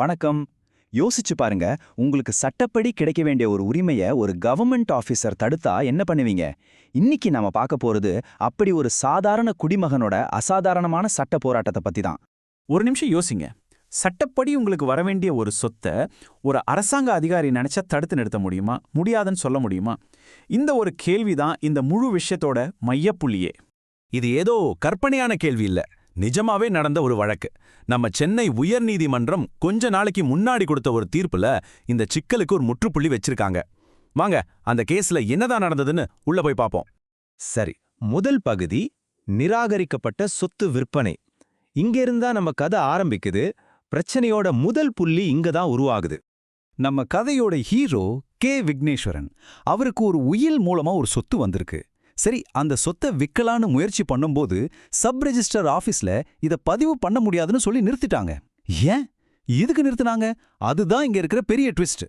வணக்கம். யோசிச்சு பாருங்க உங்களுக்கு சட்டப்படி கிடைக்க வேண்டிய ஒரு உரிமைய ஒரு கவர்மெண்ட் ஆஃபீஸர் தடுத்தா என்ன பண்ணுவீங்க? இன்னைக்கு நாம பார்க்க போறது அப்படி ஒரு சாதாரண குடிமகனோட அசாதாரணமான சட்ட போராட்டத்தை பத்தி தான். ஒரு நிமிஷம் யோசிங்க. சட்டப்படி உங்களுக்கு வர வேண்டிய ஒரு சொத்தை ஒரு அரசாங்க அதிகாரி நினைச்சா தடுத்து நிறுத்த முடியுமா? முடியாதுன்னு சொல்ல முடியுமா? இந்த ஒரு கேள்விதான் இந்த முழு விஷயத்தோட மையப்புள்ளியே. இது ஏதோ கற்பனையான கேள்வி இல்ல. நிஜமாவே நடந்த ஒரு வழக்கு. நம்ம சென்னை உயர்நீதிமன்றம் கொஞ்ச நாளைக்கு முன்னாடி கொடுத்த ஒரு தீர்ப்புல இந்த சிக்கலுக்கு ஒரு முற்றுப்புள்ளி வச்சிருக்காங்க. வாங்க அந்த கேஸ்ல என்னதான் நடந்ததுன்னு உள்ள போய் பாப்போம். சரி முதல் பகுதி நிராகரிக்கப்பட்ட சொத்து விற்பனை. இங்கிருந்தா நம்ம கதை ஆரம்பிக்குது. பிரச்சனையோட முதல் புள்ளி இங்க தான் உருவாகுது. நம்ம கதையோட ஹீரோ கே விக்னேஸ்வரன். அவருக்கு ஒரு உயில் மூலமா ஒரு சொத்து வந்திருக்கு. சரி அந்த சொத்தை விற்கலான்னு முயற்சி பண்ணும்போது சப் ரெஜிஸ்டர் ஆபீஸ்ல இத பதிவு பண்ண முடியாதுன்னு சொல்லி நிறுத்திட்டாங்க. ஏன்? எதுக்கு நிறுத்தினாங்க? அதுதான் இங்க இருக்கிற பெரிய ட்விஸ்ட்.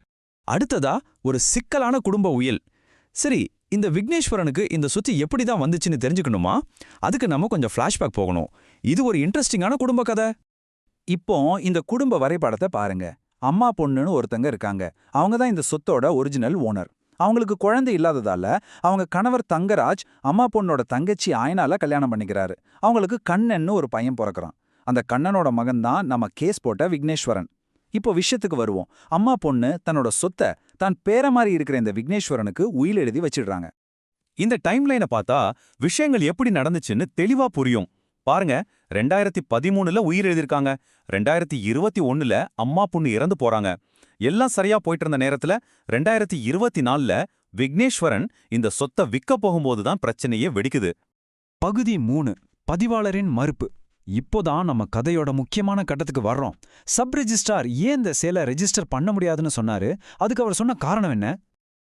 அடுத்ததா ஒரு சிக்கலான குடும்ப உயில். சரி இந்த விக்னேஸ்வரனுக்கு இந்த சொத்து எப்படி தான் வந்துச்சுன்னு தெரிஞ்சுக்கணுமா? அதுக்கு நம்ம கொஞ்சம் ஃப்ளாஷ்பேக் போகணும். இது ஒரு இன்ட்ரெஸ்டிங்கான குடும்ப கதை. இப்போ இந்த குடும்ப வரைபடத்தை பாருங்க. அம்மா பொண்ணுன்னு ஒருத்தங்க இருக்காங்க. அவங்க தான் இந்த சொத்தோட ஒரிஜினல் ஓனர். அவங்களுக்கு குழந்தை இல்லாததால அவங்க கணவர் தங்கராஜ் அம்மா பொண்ணோட தங்கச்சி ஆயனால கல்யாணம் பண்ணிக்கிறாரு. அவங்களுக்கு கண்ணன்னு ஒரு பையன் பிறக்கிறான். அந்த கண்ணனோட மகன் தான் நம்ம கேஸ் போட்ட விக்னேஸ்வரன். இப்போ விஷயத்துக்கு வருவோம். அம்மா பொண்ணு தன்னோட சொத்தை தான் பேர மாதிரி இருக்கிற இந்த விக்னேஸ்வரனுக்கு உயில் எழுதி வச்சிடுறாங்க. இந்த டைம்லைனை பார்த்தா விஷயங்கள் எப்படி நடந்துச்சுன்னு தெளிவா புரியும். பாருங்க ரெண்டாயிரத்தி பதிமூணுல உயிர் எழுதியிருக்காங்க. ரெண்டாயிரத்தி இருபத்தி ஒண்ணுல அம்மா பொண்ணு இறந்து போறாங்க. எல்லாம் சரியா போயிட்டு இருந்த நேரத்துல ரெண்டாயிரத்தி இருபத்தி நாலுல விக்னேஸ்வரன் இந்த சொத்தை விற்க போகும்போது தான் பிரச்சனையே வெடிக்குது. பகுதி மூணு பதிவாளரின் மறுப்பு. இப்போதான் நம்ம கதையோட முக்கியமான கட்டத்துக்கு வர்றோம். சப் ரெஜிஸ்ட்ரார் ஏன் இந்த சேலை ரெஜிஸ்டர் பண்ண முடியாதுன்னு சொன்னாரு? அதுக்கு அவர் சொன்ன காரணம் என்ன?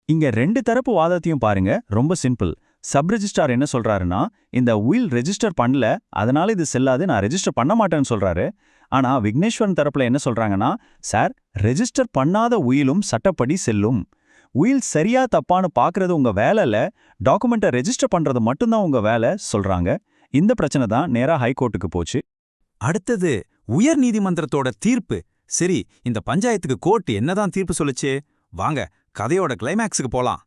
இங்க ரெண்டு தரப்பு வாதத்தையும் பாருங்க. ரொம்ப சிம்பிள். சப் ரெஜிஸ்டார் என்ன சொல்றாருன்னா இந்த உயில் ரெஜிஸ்டர் பண்ணல அதனால இது செல்லாது நான் ரெஜிஸ்டர் பண்ண மாட்டேன்னு சொல்றாரு. ஆனா விக்னேஸ்வரன் தரப்புல என்ன சொல்றாங்கன்னா சார் ரெஜிஸ்டர் பண்ணாத உயிலும் சட்டப்படி செல்லும். உயில் சரியா தப்பான்னு பாக்குறது உங்க வேலை இல்ல டாக்குமெண்ட்டை ரெஜிஸ்டர் பண்றது மட்டும்தான் உங்க வேலை சொல்றாங்க. இந்த பிரச்சனை தான் நேரா ஹைகோர்ட்டுக்கு போச்சு. அடுத்தது உயர் நீதிமன்றத்தோட தீர்ப்பு. சரி இந்த பஞ்சாயத்துக்கு கோர்ட் என்னதான் தீர்ப்பு சொல்லுச்சு? வாங்க கதையோட கிளைமேக்ஸுக்கு போலாம்.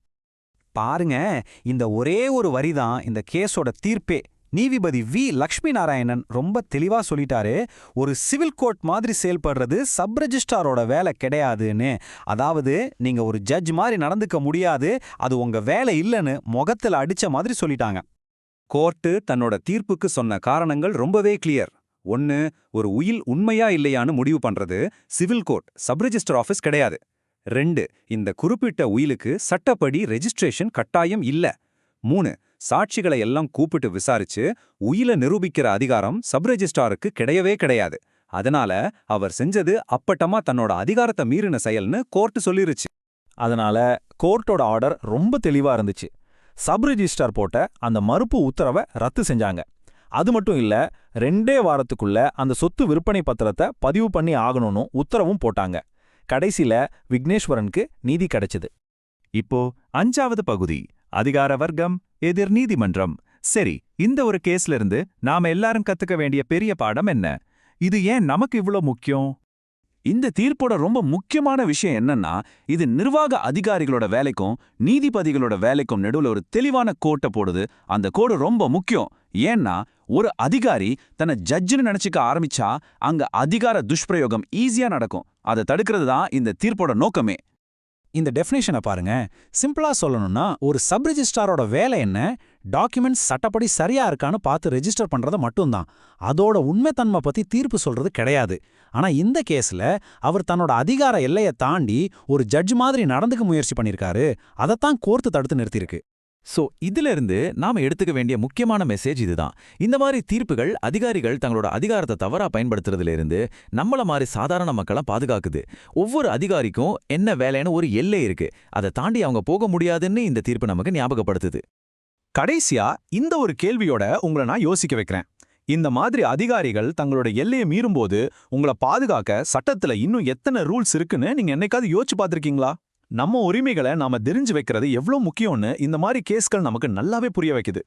பாருங்க இந்த ஒரே ஒரு வரி தான் இந்த கேஸோட தீர்ப்பே. நீதிபதி வி. லக்ஷ்மி நாராயணன் ரொம்ப தெளிவா சொல்லிட்டாரு ஒரு சிவில் கோர்ட் மாதிரி செயல்படுறது சப் ரெஜிஸ்ட்ராரோட வேலை கிடையாதுன்னு. அதாவது நீங்க ஒரு ஜட்ஜ் மாதிரி நடந்துக்க முடியாது அது உங்க வேலை இல்லைன்னு முகத்துல அடிச்ச மாதிரி சொல்லிட்டாங்க. கோர்ட்டு தன்னோட தீர்ப்புக்கு சொன்ன காரணங்கள் ரொம்பவே கிளியர் ஒன்னு ஒரு உயில் உண்மையா இல்லையான்னு முடிவு பண்றது சிவில் கோர்ட் சப்ரிஜிஸ்டர் ஆஃபீஸ் கிடையாது. ரெண்டு இந்த குறிப்பிட்ட உயிலுக்கு சட்டப்படி ரெஜிஸ்ட்ரேஷன் கட்டாயம் இல்ல. மூணு சாட்சிகளை எல்லாம் கூப்பிட்டு விசாரிச்சு உயில நிரூபிக்கிற அதிகாரம் சப் ரெஜிஸ்டாருக்கு கிடையவே கிடையாது. அதனால அவர் செஞ்சது அப்பட்டமா தன்னோட அதிகாரத்தை மீறின செயல்னு கோர்ட் சொல்லிருச்சு. அதனால கோர்ட்டோட ஆர்டர் ரொம்ப தெளிவா இருந்துச்சு. சப்ரெஜிஸ்டார் போட்ட அந்த மறுப்பு உத்தரவை ரத்து செஞ்சாங்க. அது மட்டும் இல்ல ரெண்டே வாரத்துக்குள்ள அந்த சொத்து விற்பனை பத்திரத்தை பதிவு பண்ணி ஆகணும்னு உத்தரவும் போட்டாங்க. கடைசியில விக்னேஸ்வரனுக்கு நீதி கிடைச்சது. இப்போ அஞ்சாவது பகுதி அதிகார வர்க்கம் எதிர் நீதிமன்றம். சரி இந்த ஒரு கேஸ்ல இருந்து நாம எல்லாரும் கத்துக்க வேண்டிய பெரிய பாடம் என்ன? இது ஏன் நமக்கு இவ்ளோ முக்கியம்? இந்த தீர்ப்போட ரொம்ப முக்கியமான விஷயம் என்னன்னா இது நிர்வாக அதிகாரிகளோட வேலைக்கும் நீதிபதிகளோட வேலைக்கும் நடுவுல ஒரு தெளிவான கோட்டை போடுது. அந்த கோடு ரொம்ப முக்கியம். ஏன்னா ஒரு அதிகாரி தன்னை ஜட்ஜுன்னு நினைச்சுக்க ஆரம்பிச்சா அங்க அதிகார துஷ்பிரயோகம் ஈஸியா நடக்கும். அதை தடுக்கிறது தான் இந்த தீர்ப்போட நோக்கமே. இந்த டெஃபினேஷனை பாருங்க. சிம்பிளா சொல்லணும்னா ஒரு சப் ரெஜிஸ்ட்ராரோட வேலை என்ன? டாக்குமெண்ட்ஸ் சட்டப்படி சரியா இருக்கான்னு பார்த்து ரெஜிஸ்டர் பண்றது மட்டும்தான். அதோட உண்மைத்தன்மை பத்தி தீர்ப்பு சொல்றது கிடையாது. ஆனா இந்த கேஸ்ல அவர் தன்னோட அதிகார எல்லையை தாண்டி ஒரு ஜட்ஜ் மாதிரி நடந்துக்க முயற்சி பண்ணிருக்காரு அதைத்தான் கோர்த்து தடுத்து நிறுத்தியிருக்கு. சோ இதுல இருந்து நாம எடுத்துக்க வேண்டிய முக்கியமான மெசேஜ் இதுதான். இந்த மாதிரி தீர்ப்புகள் அதிகாரிகள் தங்களோட அதிகாரத்தை தவறா பயன்படுத்துறதுல இருந்து நம்மள மாதிரி சாதாரண மக்களை பாதுகாக்குது. ஒவ்வொரு அதிகாரிக்கும் என்ன வேலைன்னு ஒரு எல்லை இருக்கு. அதை தாண்டி அவங்க போக முடியாதுன்னு இந்த தீர்ப்பு நமக்கு ஞாபகப்படுத்துது. கடைசியா இந்த ஒரு கேள்வியோட உங்களை நான் யோசிக்க வைக்கிறேன். இந்த மாதிரி அதிகாரிகள் தங்களோட எல்லையை மீறும்போது உங்களை பாதுகாக்க சட்டத்துல இன்னும் எத்தனை ரூல்ஸ் இருக்குன்னு நீங்க என்னைக்காவது யோசிச்சு பார்த்துருக்கீங்களா? நம்ம உரிமைகளை நாம தெரிஞ்சு வைக்கிறது எவ்வளவு முக்கியம்னு இந்த மாதிரி கேஸ்கள் நமக்கு நல்லாவே புரிய வைக்குது.